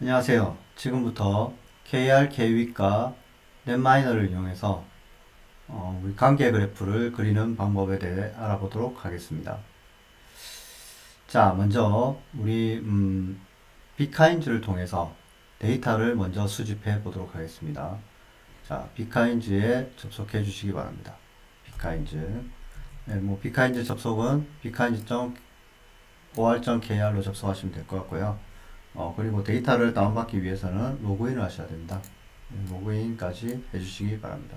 안녕하세요. 지금부터 KR Kwik과 넷마이너를 이용해서 어, 우리 관계 그래프를 그리는 방법에 대해 알아보도록 하겠습니다. 자, 먼저 우리 음, 비카인즈를 통해서 데이터를 먼저 수집해 보도록 하겠습니다. 자, 비카인즈에 접속해 주시기 바랍니다. 비카인즈. 네, 뭐 비카인즈 접속은 비카인즈.or.kr로 접속하시면 될 것 같고요. 어, 그리고 데이터를 다운받기 위해서는 로그인을 하셔야 됩니다. 네, 로그인까지 해주시기 바랍니다.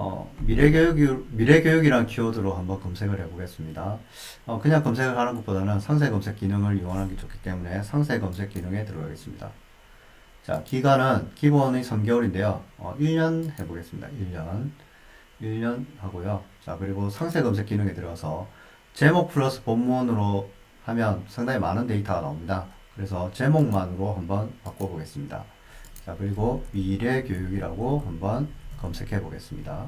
어, 미래교육, 미래교육이란 키워드로 한번 검색을 해보겠습니다. 어, 그냥 검색을 하는 것보다는 상세 검색 기능을 이용하는 게 좋기 때문에 상세 검색 기능에 들어가겠습니다. 자, 기간은 기본이 3개월인데요. 어, 1년 해보겠습니다. 1년. 1년 하고요. 자, 그리고 상세 검색 기능에 들어가서 제목 플러스 본문으로 하면 상당히 많은 데이터가 나옵니다. 그래서 제목만으로 한번 바꿔보겠습니다. 자, 그리고 미래 교육이라고 한번 검색해 보겠습니다.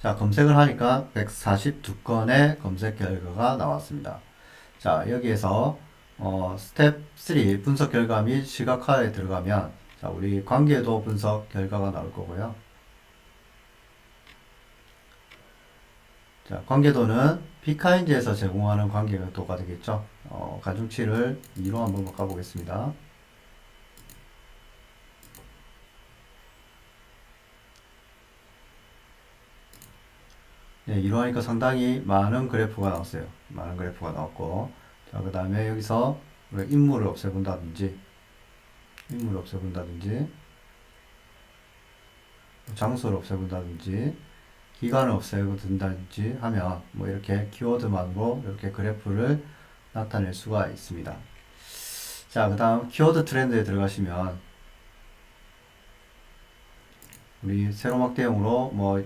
자, 검색을 하니까 142건의 검색 결과가 나왔습니다. 자, 여기에서 어, 스텝 3 분석 결과 및 시각화에 들어가면 자, 우리 관계도 분석 결과가 나올 거고요. 자, 관계도는 비카인즈에서 제공하는 관계도가 되겠죠. 어, 가중치를 2로 한번 바꿔보겠습니다. 네, 2로 하니까 상당히 많은 그래프가 나왔어요. 많은 그래프가 나왔고, 자, 그 다음에 여기서 우리가 인물을 없애본다든지, 인물을 없애본다든지, 장소를 없애본다든지, 기간을 없애본다든지 하면 뭐 이렇게 키워드만으로 이렇게 그래프를 나타낼 수가 있습니다. 자, 그 다음 키워드 트렌드에 들어가시면 우리 세로막 대용으로 뭐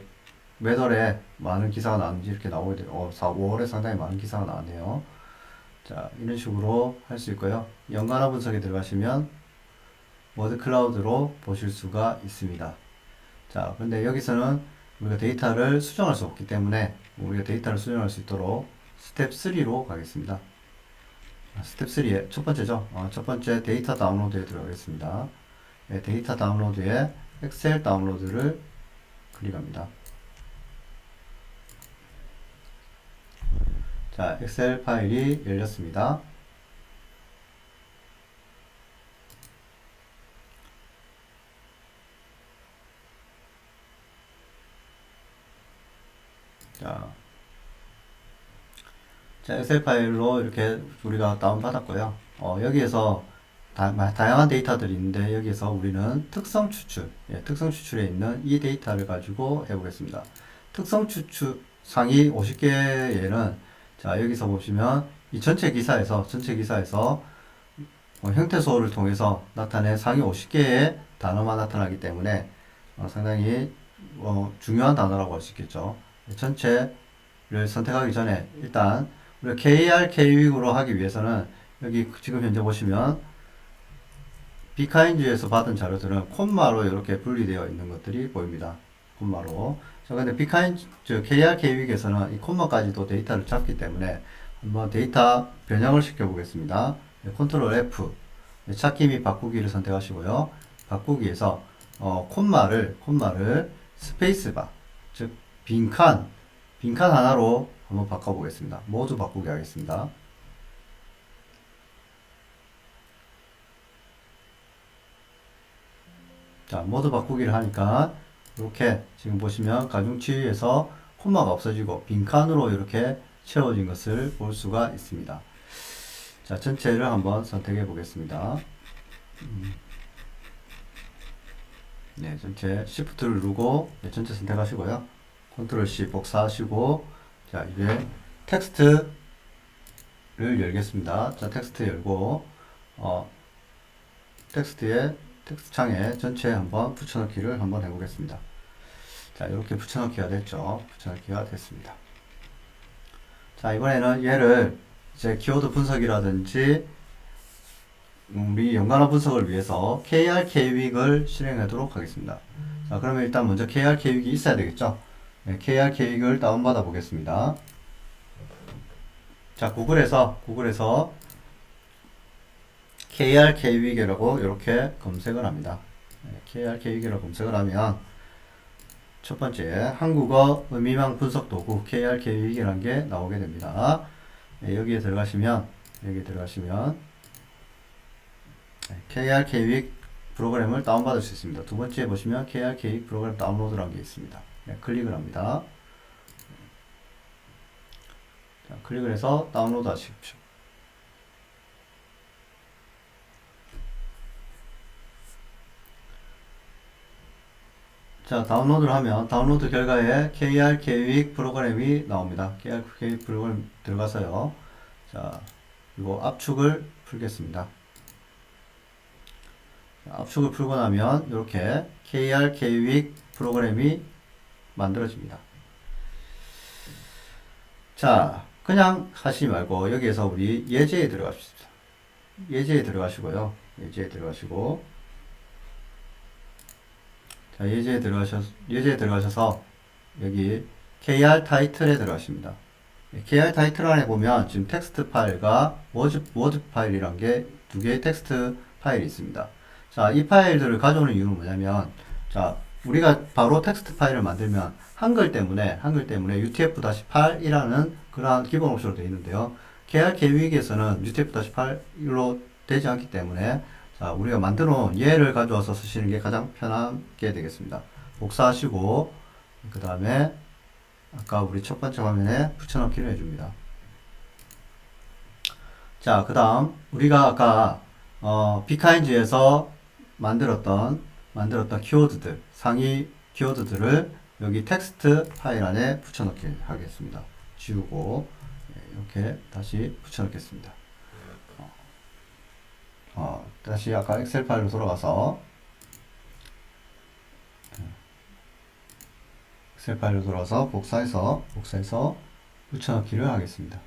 매달에 많은 기사가 나왔는지 이렇게 나오게 돼요. 어, 4, 5월에 상당히 많은 기사가 나왔네요. 자, 이런 식으로 할 수 있고요. 연관화 분석에 들어가시면 워드 클라우드로 보실 수가 있습니다. 자, 근데 여기서는 우리가 데이터를 수정할 수 없기 때문에 우리가 데이터를 수정할 수 있도록 스텝 3로 가겠습니다. 아, 스텝 3의 첫 번째죠. 어, 첫 번째 데이터 다운로드에 들어가겠습니다. 네, 데이터 다운로드에 엑셀 다운로드를 클릭합니다. 자, 엑셀 파일이 열렸습니다. 자, 자, 엑셀 파일로 이렇게 우리가 다운받았고요. 어, 여기에서 다, 다양한 데이터들이 있는데 여기에서 우리는 특성 추출, 예, 특성 추출에 있는 이 데이터를 가지고 해보겠습니다. 특성 추출 상위 50개에는 자, 여기서 보시면 이 전체 기사에서 전체 기사에서 어, 형태소를 통해서 나타낸 상위 50개의 단어만 나타나기 때문에 어, 상당히 어, 중요한 단어라고 할 수 있겠죠. 전체를 선택하기 전에 일단 우리가 KR, Kwig으로 하기 위해서는 여기 지금 현재 보시면 비카인즈에서 받은 자료들은 콤마로 이렇게 분리되어 있는 것들이 보입니다. 콤마로. 자, 근데 비카인즈, KR, Kwig에서는 이 콤마까지도 데이터를 잡기 때문에 한번 데이터 변형을 시켜 보겠습니다. 네, 컨트롤 F. 네, 찾기 및 바꾸기를 선택하시고요. 바꾸기에서 어, 콤마를 콤마를 스페이스바 즉 빈칸, 빈칸 하나로 한번 바꿔보겠습니다. 모두 바꾸게 하겠습니다. 자, 모두 바꾸기를 하니까 이렇게 지금 보시면 가중치에서 콤마가 없어지고 빈칸으로 이렇게 채워진 것을 볼 수가 있습니다. 자, 전체를 한번 선택해 보겠습니다. 음. 네, 전체 Shift를 누르고 네, 전체 선택하시고요. 컨트롤 C 복사하시고 자, 이제 텍스트를 열겠습니다. 자, 텍스트 열고 어, 텍스트에 텍스트 창에 전체 한번 붙여넣기를 한번 해보겠습니다. 자, 이렇게 붙여넣기가 됐죠. 붙여넣기가 됐습니다. 자, 이번에는 얘를 이제 키워드 분석이라든지 우리 연관어 분석을 위해서 KR Kwig을 실행하도록 하겠습니다. 자, 그러면 일단 먼저 KR Kwig이 있어야 되겠죠? 네, KR Kwig을 다운받아 보겠습니다. 자, 구글에서, 구글에서 KRK위계라고 이렇게 검색을 합니다. 네, KRK위계라고 검색을 하면 첫 번째 한국어 의미망 분석 도구 KRK위계라는 게 나오게 됩니다. 네, 여기에 들어가시면 여기 들어가시면 네, KRK위 프로그램을 다운받을 수 있습니다. 두 번째 보시면 KRK위 프로그램 다운로드라는 게 있습니다. 네, 클릭을 합니다. 자, 클릭을 해서 다운로드 하십시오. 자, 다운로드를 하면 다운로드 결과에 KR 계획 프로그램이 나옵니다. KR 계획 프로그램 들어가서요. 자, 이거 압축을 풀겠습니다. 자, 압축을 풀고 나면 이렇게 KR 계획 프로그램이 만들어집니다. 자, 그냥 하시지 말고 여기에서 우리 예제에 들어갑시다. 예제에 들어가시고요. 예제에 들어가시고 자, 예제에 들어가셔 예제에 들어가셔서 여기 KR 타이틀에 들어가십니다. 예, KR 타이틀 안에 보면 지금 텍스트 파일과 워드, 워드 파일이란 게 두 개의 텍스트 파일이 있습니다. 자, 이 파일들을 가져오는 이유는 뭐냐면 자, 우리가 바로 텍스트 파일을 만들면 한글 때문에 한글 때문에 UTF-8이라는 그러한 기본 옵션으로 되어 있는데요. KR 계획에서는 UTF-8로 되지 않기 때문에 자, 우리가 만들어 놓은 얘를 가져와서 쓰시는 게 가장 편하게 되겠습니다. 복사하시고 그 다음에 아까 우리 첫 번째 화면에 붙여넣기를 해줍니다. 자, 그 다음 우리가 아까 어, 비카인즈에서 만들었던 만들었던 키워드들 상위 키워드들을 여기 텍스트 파일 안에 붙여넣기 하겠습니다. 지우고 예, 이렇게 다시 붙여넣겠습니다. 어, 다시 아까 엑셀 파일로 돌아가서 엑셀 파일로 돌아가서 복사해서 복사해서 붙여넣기를 하겠습니다.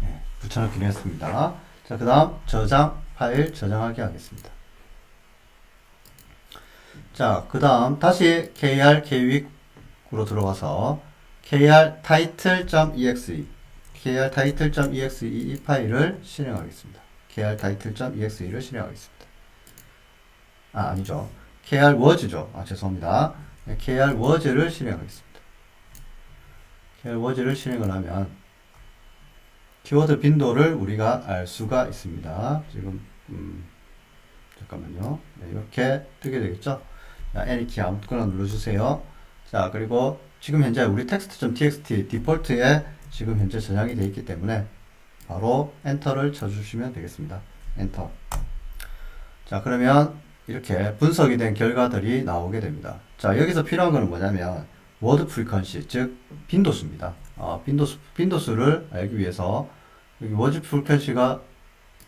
네, 붙여넣기를 했습니다. 자, 그 다음 저장 파일 저장하기 하겠습니다. 자, 그 다음 다시 kr 계획으로 들어가서 kr title.exe kr title.exe 이 파일을 실행하겠습니다. kr title.exe를 실행하겠습니다. 아, 아니죠. kr words죠. 아, 죄송합니다. 네, kr words를 실행하겠습니다. kr words를 실행을 하면 키워드 빈도를 우리가 알 수가 있습니다. 지금 음, 잠깐만요. 네, 이렇게 뜨게 되겠죠. 자, N키 아무거나 눌러주세요. 자, 그리고 지금 현재 우리 text.txt 디폴트에 지금 현재 저장이 되어 있기 때문에 바로 엔터를 쳐주시면 되겠습니다. 엔터. 자, 그러면 이렇게 분석이 된 결과들이 나오게 됩니다. 자, 여기서 필요한 것은 뭐냐면 워드 프리퀀시, 즉 빈도수입니다. 어, 빈도수, 빈도수를 알기 위해서 여기 워드 프리퀀시가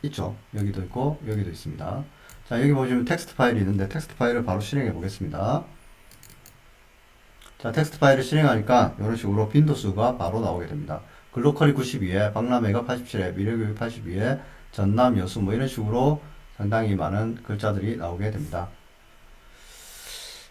있죠. 여기도 있고 여기도 있습니다. 자, 여기 보시면 텍스트 파일이 있는데 텍스트 파일을 바로 실행해 보겠습니다. 자, 텍스트 파일을 실행하니까 이런 식으로 빈도수가 바로 나오게 됩니다. 글로컬이 92에, 박람회가 87에, 미래교육 82에, 전남 여수 뭐 이런 식으로 상당히 많은 글자들이 나오게 됩니다.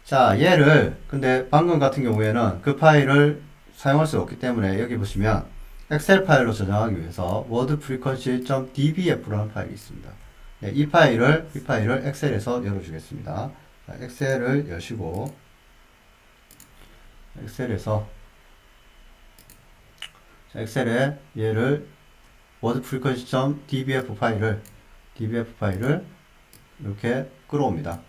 자, 얘를 근데 방금 같은 경우에는 그 파일을 사용할 수 없기 때문에 여기 보시면 엑셀 파일로 저장하기 위해서 wordfrequency.dbf라는 파일이 있습니다. 네, 이 파일을 이 파일을 엑셀에서 열어주겠습니다. 자, 엑셀을 여시고 엑셀에서 자, 엑셀에 얘를 wordfrequency.dbf 파일을 dbf 파일을 이렇게 끌어옵니다.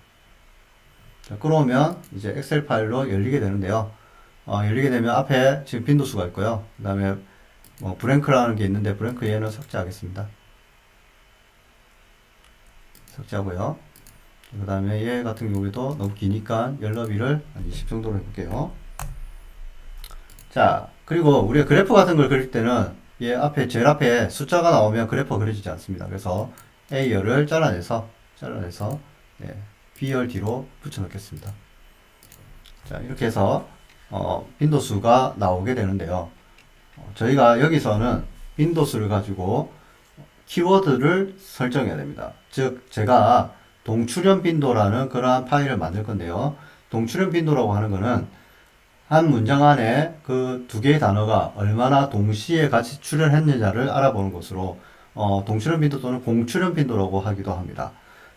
자, 끌어오면 이제 엑셀 파일로 열리게 되는데요. 어, 열리게 되면 앞에 지금 빈도수가 있고요. 그 다음에 뭐 브랭크라는 게 있는데 브랭크 얘는 삭제하겠습니다. 삭제하고요. 그 다음에 얘 같은 경우에도 너무 기니까 열너비를 한 20 정도로 해볼게요. 자, 그리고 우리가 그래프 같은 걸 그릴 때는 얘 앞에, 제일 앞에 숫자가 나오면 그래프가 그려지지 않습니다. 그래서 A열을 잘라내서, 잘라내서, 네, B열 뒤로 붙여 넣겠습니다. 자, 이렇게 해서, 어, 빈도수가 나오게 되는데요. 어, 저희가 여기서는 빈도수를 가지고 키워드를 설정해야 됩니다. 즉, 제가 동출현 빈도라는 그러한 파일을 만들 건데요. 동출현 빈도라고 하는 거는 한 문장 안에 그 두 개의 단어가 얼마나 동시에 같이 출현했느냐를 알아보는 것으로 어, 동출현 빈도 또는 공출현 빈도라고 하기도 합니다.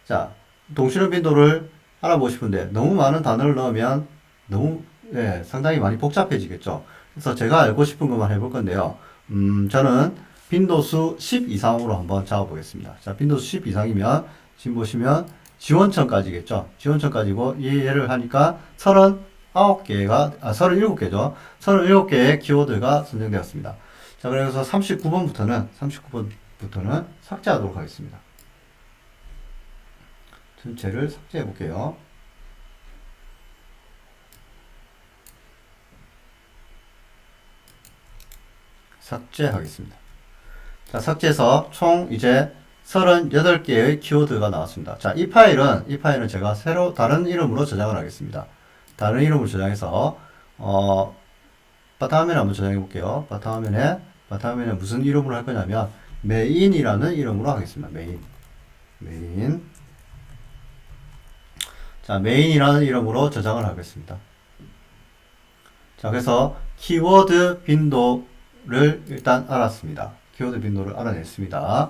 자, 동출현 빈도를 알아보고 싶은데 너무 많은 단어를 넣으면 너무 예, 상당히 많이 복잡해지겠죠. 그래서 제가 알고 싶은 것만 해볼 건데요. 음, 저는 빈도수 10 이상으로 한번 잡아보겠습니다. 자, 빈도수 10 이상이면 지금 보시면 지원천까지겠죠. 지원천까지고 이 예를 하니까 39개가 아 37개죠. 37개의 키워드가 선정되었습니다. 자, 그래서 39번부터는 39번부터는 삭제하도록 하겠습니다. 전체를 삭제해 볼게요. 삭제하겠습니다. 자, 삭제해서 총 이제 38개의 키워드가 나왔습니다. 자, 이 파일은, 이 파일은 제가 새로 다른 이름으로 저장을 하겠습니다. 다른 이름으로 저장해서, 어, 바탕화면에 한번 저장해 볼게요. 바탕화면에, 바탕화면에 무슨 이름으로 할 거냐면, 메인이라는 이름으로 하겠습니다. 메인. 메인. 자, 메인이라는 이름으로 저장을 하겠습니다. 자, 그래서 키워드 빈도 를 일단 알았습니다. 키워드 빈도를 알아냈습니다.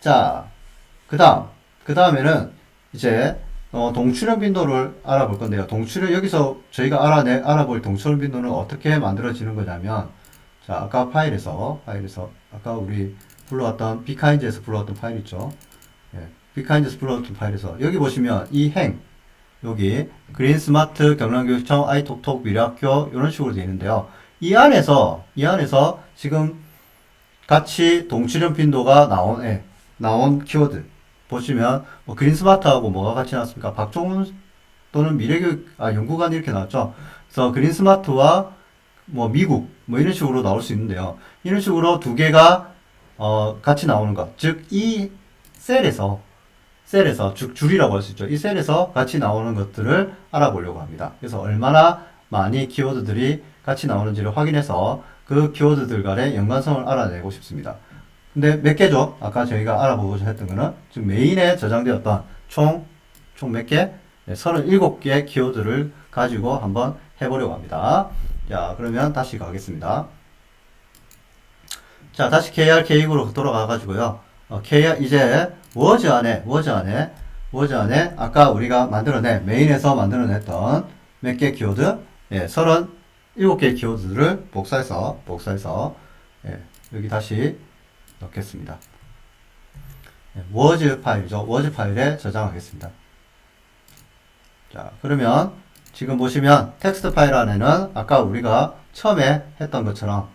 자, 그 다음, 그 다음에는 이제, 어, 동출현 빈도를 알아볼 건데요. 동출현, 여기서 저희가 알아내, 알아볼 동출현 빈도는 어떻게 만들어지는 거냐면, 자, 아까 파일에서, 파일에서, 아까 우리 불러왔던, 비카인즈에서 불러왔던 파일 있죠? 예, 비카인즈에서 불러왔던 파일에서, 여기 보시면 이 행, 여기 그린 스마트 경남교육청 아이톡톡 미래학교 이런 식으로 되어 있는데요. 이 안에서 이 안에서 지금 같이 동출현 빈도가 나온 예, 나온 키워드 보시면 뭐 그린 스마트하고 뭐가 같이 나왔습니까? 박종훈 또는 미래교육 아 연구관 이렇게 나왔죠. 그래서 그린 스마트와 뭐 미국 뭐 이런 식으로 나올 수 있는데요. 이런 식으로 두 개가 어 같이 나오는 것. 즉 이 셀에서 셀에서 즉 줄이라고 할 수 있죠. 이 셀에서 같이 나오는 것들을 알아보려고 합니다. 그래서 얼마나 많이 키워드들이 같이 나오는지를 확인해서 그 키워드들 간의 연관성을 알아내고 싶습니다. 근데 몇 개죠? 아까 저희가 알아보고자 했던 거는 지금 메인에 저장되었던 총, 총 몇 개? 네, 37개 키워드를 가지고 한번 해보려고 합니다. 자, 그러면 다시 가겠습니다. 자, 다시 KR K6으로 돌아가가지고요. 어, KR, 이제 워즈 안에, 워즈 안에, 워즈 안에 아까 우리가 만들어낸, 메인에서 만들어냈던 몇 개 키워드? 예, 37개 키워드를 복사해서, 복사해서, 예, 여기 다시 넣겠습니다. 예, 워즈 파일이죠. 워즈 파일에 저장하겠습니다. 자, 그러면 지금 보시면 텍스트 파일 안에는 아까 우리가 처음에 했던 것처럼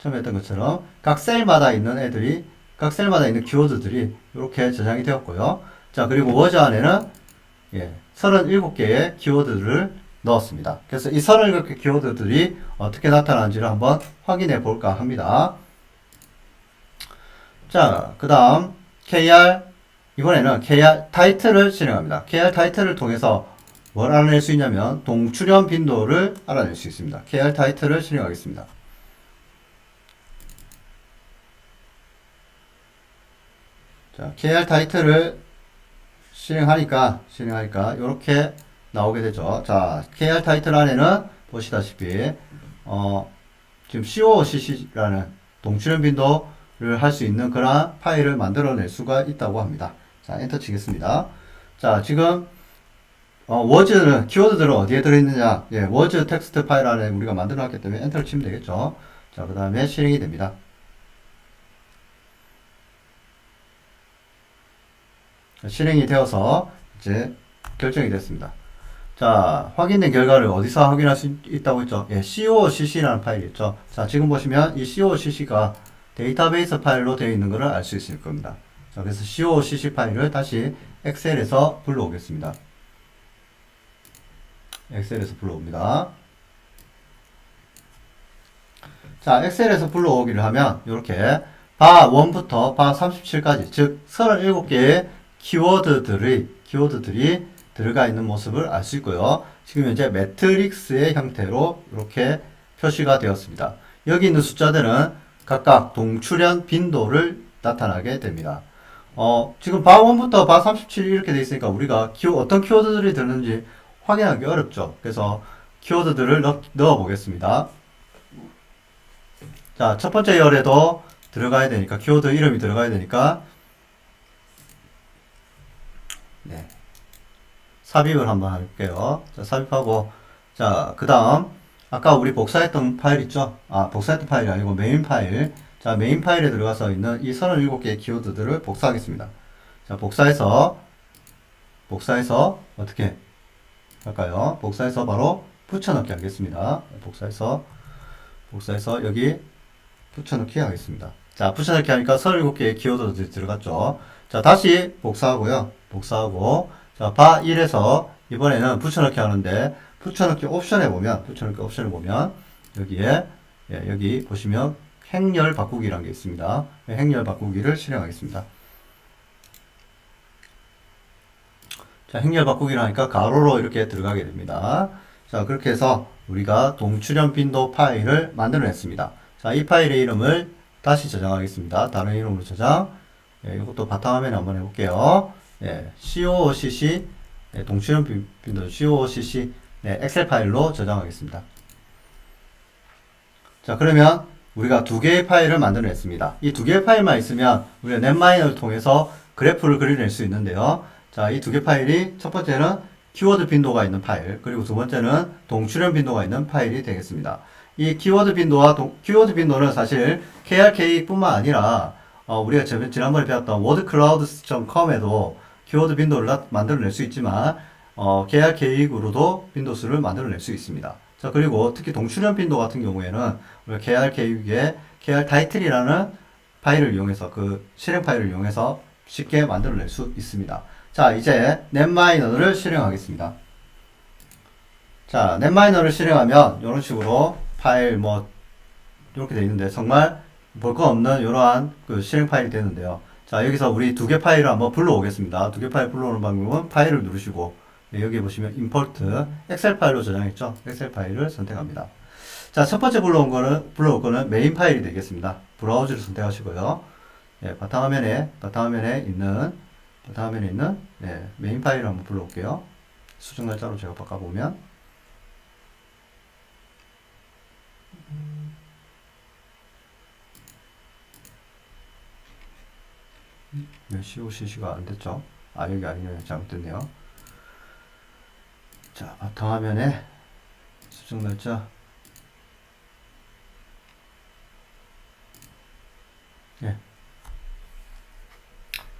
처음에 했던 것처럼 각 셀마다 있는 애들이 각 셀마다 있는 키워드들이 이렇게 저장이 되었고요. 자, 그리고 워즈 안에는 예, 37개의 키워드를 넣었습니다. 그래서 이 37개 키워드들이 어떻게 나타나는지를 한번 확인해 볼까 합니다. 자, 그 다음 KR 이번에는 KR 타이틀을 실행합니다. KR 타이틀을 통해서 뭘 알아낼 수 있냐면 동출현 빈도를 알아낼 수 있습니다. KR 타이틀을 실행하겠습니다. 자, KR 타이틀을 실행하니까 실행하니까 이렇게 나오게 되죠. 자, KR 타이틀 안에는 보시다시피 어, 지금 COCC라는 동출현 빈도를 할 수 있는 그런 파일을 만들어낼 수가 있다고 합니다. 자, 엔터 치겠습니다. 자, 지금 어, 워즈는 키워드들은 어디에 들어있느냐? 예, 워즈 텍스트 파일 안에 우리가 만들어 놨기 때문에 엔터를 치면 되겠죠. 자, 그 다음에 실행이 됩니다. 실행이 되어서 이제 결정이 됐습니다. 자, 확인된 결과를 어디서 확인할 수 있다고 했죠? 예, COCC라는 파일이 있죠. 자, 지금 보시면 이 COCC가 데이터베이스 파일로 되어 있는 것을 알 수 있을 겁니다. 자, 그래서 COCC 파일을 다시 엑셀에서 불러오겠습니다. 엑셀에서 불러옵니다. 자, 엑셀에서 불러오기를 하면 이렇게 바 1부터 바 37까지 즉 37개의 키워드들이 키워드들이 들어가 있는 모습을 알 수 있고요. 지금 현재 매트릭스의 형태로 이렇게 표시가 되었습니다. 여기 있는 숫자들은 각각 동출현 빈도를 나타나게 됩니다. 어, 지금 바 1부터 바37 이렇게 되어 있으니까 우리가 키워, 어떤 키워드들이 들는지 확인하기 어렵죠. 그래서 키워드들을 넣, 넣어 보겠습니다. 자, 첫 번째 열에도 들어가야 되니까, 키워드 이름이 들어가야 되니까, 네. 삽입을 한번 할게요. 자, 삽입하고, 자, 그 다음, 아까 우리 복사했던 파일 있죠? 아, 복사했던 파일이 아니고 메인 파일. 자, 메인 파일에 들어가서 있는 이 37개의 키워드들을 복사하겠습니다. 자, 복사해서, 복사해서, 어떻게 할까요? 복사해서 바로 붙여넣기 하겠습니다. 복사해서, 복사해서 여기 붙여넣기 하겠습니다. 자, 붙여넣기 하니까 37개의 키워드들이 들어갔죠. 자, 다시 복사하고요. 복사하고, 자, 바 1에서 이번에는 붙여넣기 하는데, 붙여넣기 옵션에 보면, 붙여넣기 옵션을 보면, 여기에, 예, 여기 보시면 행렬 바꾸기라는 게 있습니다. 예, 행렬 바꾸기를 실행하겠습니다. 자, 행렬 바꾸기를 하니까 가로로 이렇게 들어가게 됩니다. 자, 그렇게 해서 우리가 동출연 빈도 파일을 만들어냈습니다. 자, 이 파일의 이름을 다시 저장하겠습니다. 다른 이름으로 저장. 예, 이것도 바탕화면에 한번 해볼게요. 예, COCC, 예, 동출연 빈- 빈도 COCC, 네, 엑셀 파일로 저장하겠습니다. 자, 그러면 우리가 두 개의 파일을 만들어냈습니다. 이 두 개의 파일만 있으면 우리가 넷마이너를 통해서 그래프를 그려낼 수 있는데요. 자, 이 두 개 파일이 첫 번째는 키워드 빈도가 있는 파일, 그리고 두 번째는 동출연 빈도가 있는 파일이 되겠습니다. 이 키워드 빈도와 동, 키워드 빈도는 사실 KRK뿐만 아니라 어, 우리가 저- 지난번에 배웠던 wordclouds.com에도 키워드 빈도를 나- 만들어낼 수 있지만 어, KRK으로도 빈도수를 만들어낼 수 있습니다. 자 그리고 특히 동출연 빈도 같은 경우에는 우리가 KRK의 KR 타이틀이라는 파일을 이용해서 그 실행 파일을 이용해서 쉽게 만들어낼 수 있습니다. 자 이제 넷마이너를 실행하겠습니다. 자 넷마이너를 실행하면 이런 식으로 파일 뭐 이렇게 돼 있는데 정말 볼 거 없는 이러한 그 실행 파일이 되는데요. 자 여기서 우리 두 개 파일을 한번 불러오겠습니다. 두 개 파일 불러오는 방법은 파일을 누르시고 네, 여기 보시면 임포트 엑셀 파일로 저장했죠. 엑셀 파일을 선택합니다. 자 첫 번째 불러온 거는 불러올 거는 메인 파일이 되겠습니다. 브라우저를 선택하시고요. 예, 바탕화면에 바탕화면에 있는 바탕화면에 있는 네, 메인 파일을 한번 불러올게요. 수정 날짜로 제가 바꿔 보면 네, COCC가 안 됐죠? 아, 여기 아니네요. 잘못됐네요. 자, 바탕화면에 수정 날짜. 예.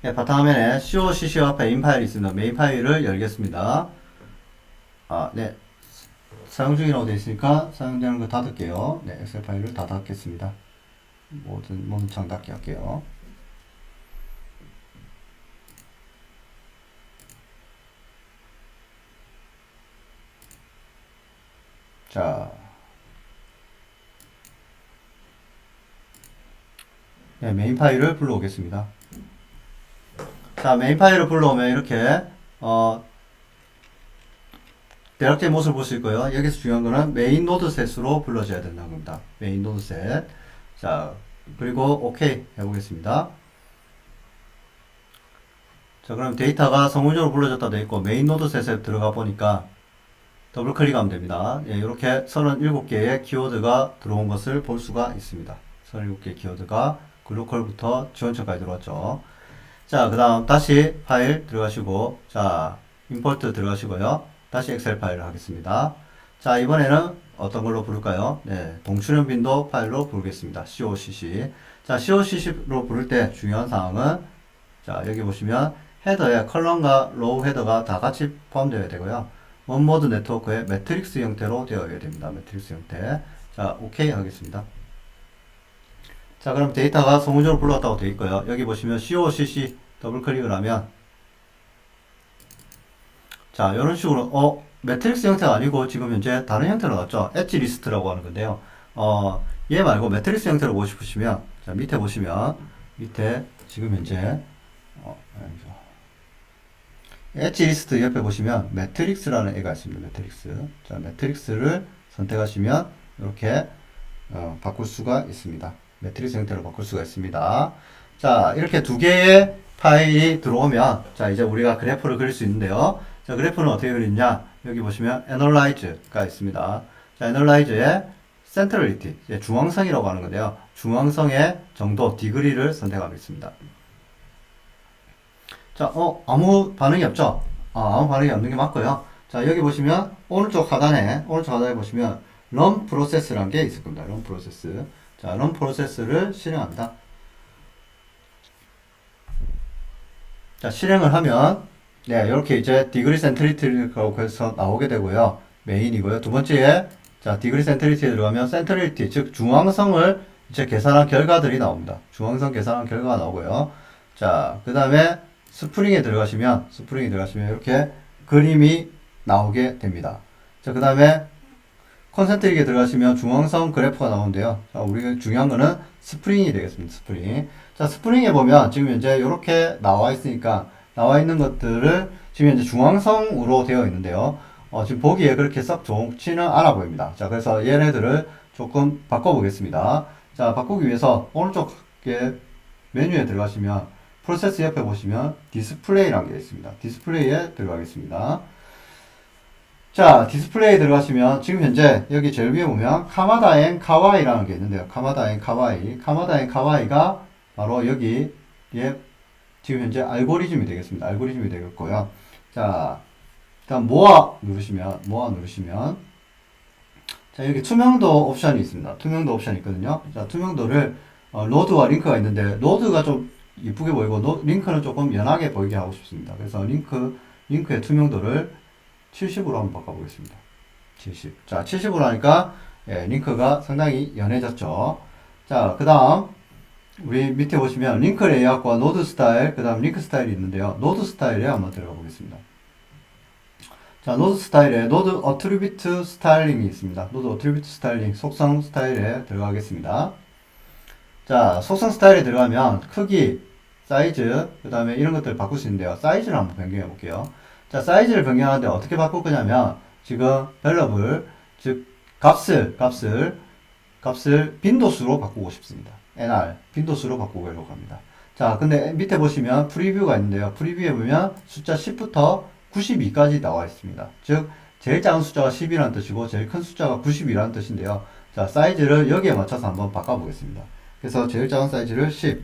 예, 바탕화면에 COCC와 메인 파일이 있습니다. 메인 파일을 열겠습니다. 아, 네. 사용 중이라고 되어 있으니까 사용되는 거 닫을게요. 네, 엑셀 파일을 다 닫겠습니다. 모든, 모든 창 닫게 할게요. 자. 네, 메인 파일을 불러오겠습니다. 자, 메인 파일을 불러오면 이렇게, 어, 대략적인 모습을 볼 수 있고요. 여기서 중요한 거는 메인 노드 셋으로 불러줘야 된다는 겁니다. 메인 노드 셋. 자, 그리고 오케이 해보겠습니다. 자, 그럼 데이터가 성운적으로 불러졌다 돼 있고, 메인 노드 셋에 들어가 보니까 더블 클릭하면 됩니다. 예, 이렇게 37개의 키워드가 들어온 것을 볼 수가 있습니다. 37개의 키워드가 글로컬부터 지원처까지 들어왔죠. 자, 그 다음 다시 파일 들어가시고, 자, 임포트 들어가시고요. 다시 엑셀 파일을 하겠습니다. 자, 이번에는 어떤 걸로 부를까요? 네, 동출연 빈도 파일로 부르겠습니다. COCC. 자, COCC로 부를 때 중요한 사항은, 자, 여기 보시면 헤더에 컬럼과 로우 헤더가 다 같이 포함되어야 되고요. 원모드 네트워크의 매트릭스 형태로 되어야 됩니다. 매트릭스 형태. 자, 오케이 하겠습니다. 자, 그럼 데이터가 소문적으로 불러왔다고 되어 있고요. 여기 보시면 COCC 더블 클릭을 하면 자, 이런 식으로 어, 매트릭스 형태가 아니고 지금 현재 다른 형태로 나왔죠. 엣지 리스트라고 하는 건데요. 어, 얘 말고 매트릭스 형태로 보고 싶으시면 자, 밑에 보시면 밑에 지금 현재 어. 엣지 리스트 옆에 보시면 매트릭스라는 애가 있습니다. 매트릭스. 자, 매트릭스를 선택하시면 이렇게 어, 바꿀 수가 있습니다. 매트릭스 형태로 바꿀 수가 있습니다. 자, 이렇게 두 개의 파일이 들어오면 자, 이제 우리가 그래프를 그릴 수 있는데요. 자, 그래프는 어떻게 그리냐? 여기 보시면 Analyze가 있습니다. 자, Analyze의 Centrality, 중앙성이라고 하는 건데요. 중앙성의 정도, 디그리를 선택하겠습니다. 자, 어, 아무 반응이 없죠? 아, 아무 반응이 없는 게 맞고요. 자, 여기 보시면 오른쪽 하단에, 오른쪽 하단에 보시면 run process라는 게 있을 겁니다. run process. 자, run process를 실행한다. 자, 실행을 하면, 네, 이렇게 이제 디그리 센트리티라고 해서 나오게 되고요. 메인이고요. 두 번째에, 자, 디그리 센트리티에 들어가면 센트리티, 즉, 중앙성을 이제 계산한 결과들이 나옵니다. 중앙성 계산한 결과가 나오고요. 자, 그 다음에 스프링에 들어가시면, 스프링에 들어가시면 이렇게 그림이 나오게 됩니다. 자, 그 다음에 컨센트릭에 들어가시면 중앙성 그래프가 나오는데요. 자, 우리가 중요한 거는 스프링이 되겠습니다. 스프링. 자, 스프링에 보면 지금 현재 이렇게 나와 있으니까 나와 있는 것들을 지금 현재 중앙성으로 되어 있는데요. 어, 지금 보기에 그렇게 썩 좋지는 않아 보입니다. 자, 그래서 얘네들을 조금 바꿔보겠습니다. 자, 바꾸기 위해서 오른쪽에 메뉴에 들어가시면 프로세스 옆에 보시면 디스플레이라는 게 있습니다. 디스플레이에 들어가겠습니다. 자, 디스플레이에 들어가시면 지금 현재 여기 제일 위에 보면 카마다 앤 카와이라는 게 있는데요. 카마다 앤 카와이. 카마다 앤 카와이가 바로 여기에 지금 현재 알고리즘이 되겠습니다. 알고리즘이 되겠고요. 자, 일단 모아 누르시면 모아 누르시면 자, 여기 투명도 옵션이 있습니다. 투명도 옵션이 있거든요. 자, 투명도를 어, 로드와 링크가 있는데 로드가 좀 이쁘게 보이고 노, 링크는 조금 연하게 보이게 하고 싶습니다. 그래서 링크 링크의 투명도를 70으로 한번 바꿔보겠습니다. 70. 자, 70으로 하니까 예, 링크가 상당히 연해졌죠. 자, 그 다음 우리 밑에 보시면 링크 레이아웃과 노드 스타일, 그 다음 링크 스타일이 있는데요. 노드 스타일에 한번 들어가 보겠습니다. 자, 노드 스타일에 노드 어트리뷰트 스타일링이 있습니다. 노드 어트리뷰트 스타일링, 속성 스타일에 들어가겠습니다. 자, 속성 스타일에 들어가면 크기, 사이즈, 그 다음에 이런 것들을 바꿀 수 있는데요. 사이즈를 한번 변경해 볼게요. 자, 사이즈를 변경하는데 어떻게 바꿀 거냐면, 지금 밸러블, 즉, 값을, 값을, 값을 빈도수로 바꾸고 싶습니다. nr, 빈도수로 바꾸고 하려고 합니다. 자, 근데 밑에 보시면 프리뷰가 있는데요. 프리뷰에 보면 숫자 10부터 92까지 나와 있습니다. 즉, 제일 작은 숫자가 10이라는 뜻이고, 제일 큰 숫자가 90이라는 뜻인데요. 자, 사이즈를 여기에 맞춰서 한번 바꿔보겠습니다. 그래서 제일 작은 사이즈를 10,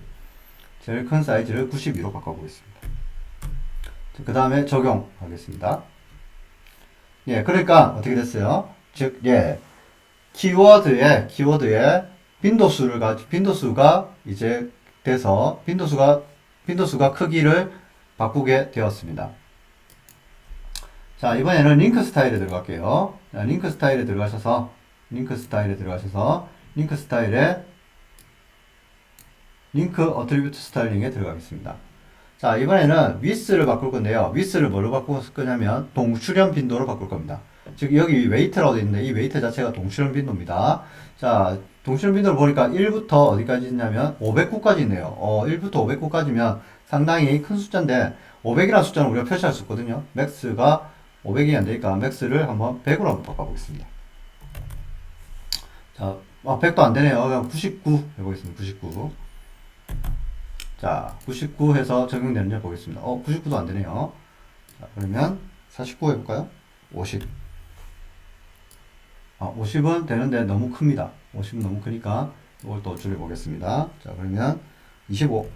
제일 큰 사이즈를 92로 바꿔보겠습니다. 그 다음에 적용하겠습니다. 예, 그러니까 어떻게 됐어요? 즉, 예, 키워드에, 키워드에 빈도수를 가지, 빈도수가 이제 돼서 빈도수가, 빈도수가 크기를 바꾸게 되었습니다. 자, 이번에는 링크 스타일에 들어갈게요. 자, 링크 스타일에 들어가셔서, 링크 스타일에 들어가셔서, 링크 스타일에 링크 어트리뷰트 스타일링에 들어가겠습니다. 자, 이번에는 위스를 바꿀 건데요. 위스를 뭘로 바꿀 거냐면 동출현 빈도로 바꿀 겁니다. 즉 여기 웨이트라고 되어 있는데 이 웨이트 자체가 동출현 빈도입니다. 자, 동출현 빈도를 보니까 1부터 어디까지 있냐면 509까지 있네요. 어, 1부터 509까지면 상당히 큰 숫자인데 500이라는 숫자는 우리가 표시할 수 있거든요. 맥스가 500이 안 되니까 맥스를 한번 100으로 한번 바꿔보겠습니다. 자, 아, 100도 안 되네요. 그냥 99 해보겠습니다. 99. 자, 99 해서 적용되는지 보겠습니다. 어, 99도 안 되네요. 자, 그러면 49 해볼까요? 50. 아, 50은 되는데 너무 큽니다. 50은 너무 크니까 이걸 또 줄여 보겠습니다. 자, 그러면 25.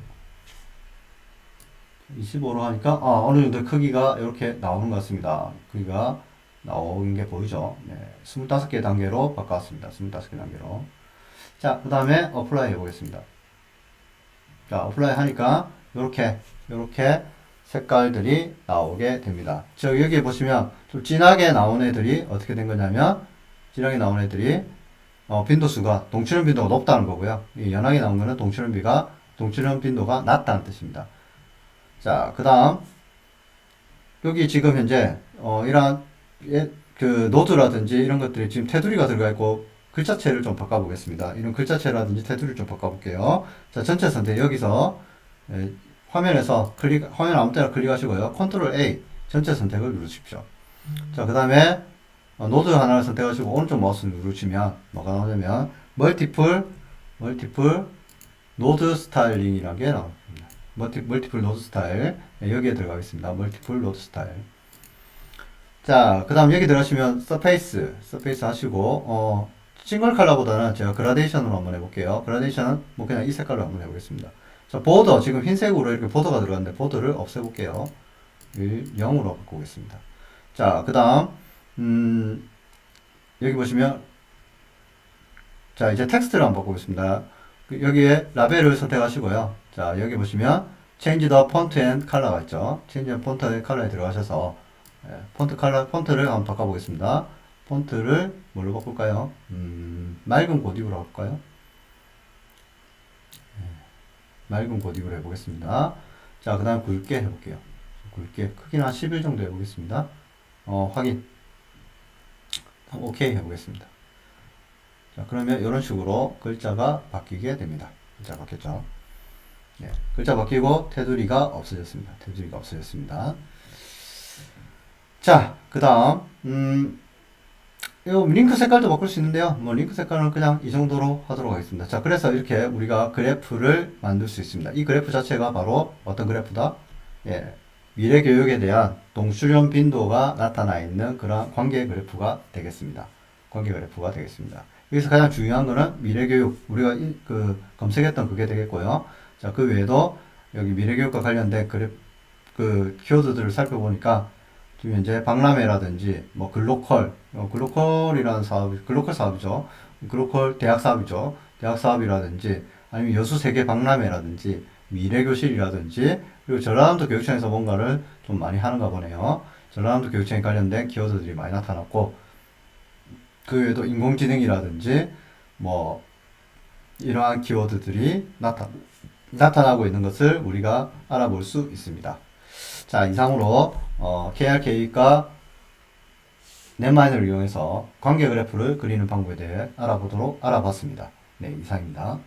25로 하니까, 아, 어느 정도 크기가 이렇게 나오는 것 같습니다. 크기가 나오는 게 보이죠? 네. 25개 단계로 바꿔왔습니다. 25개 단계로. 자, 그 다음에 어플라이 해보겠습니다. 자, 어플라이 하니까 요렇게 요렇게 색깔들이 나오게 됩니다. 즉 여기 보시면 좀 진하게 나온 애들이 어떻게 된 거냐면 진하게 나온 애들이 어, 빈도수가 동출현 빈도가 높다는 거고요. 이 연하게 나온 거는 동출현 비가 동출현 빈도가 낮다는 뜻입니다. 자, 그다음 여기 지금 현재 어, 이러한 예, 그 노드라든지 이런 것들이 지금 테두리가 들어가 있고 글자체를 좀 바꿔보겠습니다. 이런 글자체라든지 테두리를 좀 바꿔볼게요. 자, 전체 선택 여기서 예, 화면에서 클릭, 화면 아무 때나 클릭하시고요. 컨트롤 A 전체 선택을 누르십시오. 자, 그 다음에 어, 노드 하나를 선택하시고 오른쪽 마우스 누르시면 뭐가 나오냐면 멀티플, 멀티플 노드 스타일링이라는 게 나옵니다. 멀티, 멀티플 노드 스타일 예, 여기에 들어가겠습니다. 멀티플 노드 스타일 자, 그 다음 여기 들어가시면 서페이스, 서페이스 하시고, 어, 싱글 컬러보다는 제가 그라데이션으로 한번 해볼게요. 그라데이션은 뭐 그냥 이 색깔로 한번 해보겠습니다. 자, 보더, 지금 흰색으로 이렇게 보더가 들어갔는데, 보더를 없애볼게요. 0으로 바꾸겠습니다. 자, 그 다음, 음, 여기 보시면, 자, 이제 텍스트를 한번 바꾸겠습니다. 그 여기에 라벨을 선택하시고요. 자, 여기 보시면, change the font and color가 있죠. change the font and color에 들어가셔서, 예, 폰트 컬러, 폰트를 한번 바꿔보겠습니다. 폰트를 뭘로 바꿀까요? 음, 맑은 고딕으로 바꿀까요? 예, 맑은 고딕으로 해보겠습니다. 자, 그 다음 굵게 해볼게요. 굵게, 크기는 한11 정도 해보겠습니다. 어, 확인. 오케이 해보겠습니다. 자, 그러면 이런 식으로 글자가 바뀌게 됩니다. 글자 바뀌었죠? 예, 글자 바뀌고 테두리가 없어졌습니다. 테두리가 없어졌습니다. 자, 그 다음, 음, 요 링크 색깔도 바꿀 수 있는데요. 뭐 링크 색깔은 그냥 이 정도로 하도록 하겠습니다. 자, 그래서 이렇게 우리가 그래프를 만들 수 있습니다. 이 그래프 자체가 바로 어떤 그래프다? 예, 미래 교육에 대한 동수련 빈도가 나타나 있는 그런 관계 그래프가 되겠습니다. 관계 그래프가 되겠습니다. 여기서 가장 중요한 거는 미래 교육 우리가 이- 그 검색했던 그게 되겠고요. 자, 그 외에도 여기 미래 교육과 관련된 그래 그 키워드들을 살펴보니까 지금 현재 박람회라든지 뭐 글로컬, 어, 글로컬이라는 사업, 글로컬 사업이죠. 글로컬 대학 사업이죠. 대학 사업이라든지 아니면 여수 세계 박람회라든지 미래 교실이라든지 그리고 전라남도 교육청에서 뭔가를 좀 많이 하는가 보네요. 전라남도 교육청에 관련된 키워드들이 많이 나타났고 그 외에도 인공지능이라든지 뭐 이러한 키워드들이 나타, 나타나고 있는 것을 우리가 알아볼 수 있습니다. 자, 이상으로 어, KRK가 넷마인을 이용해서 관계 그래프를 그리는 방법에 대해 알아보도록 알아봤습니다. 네, 이상입니다.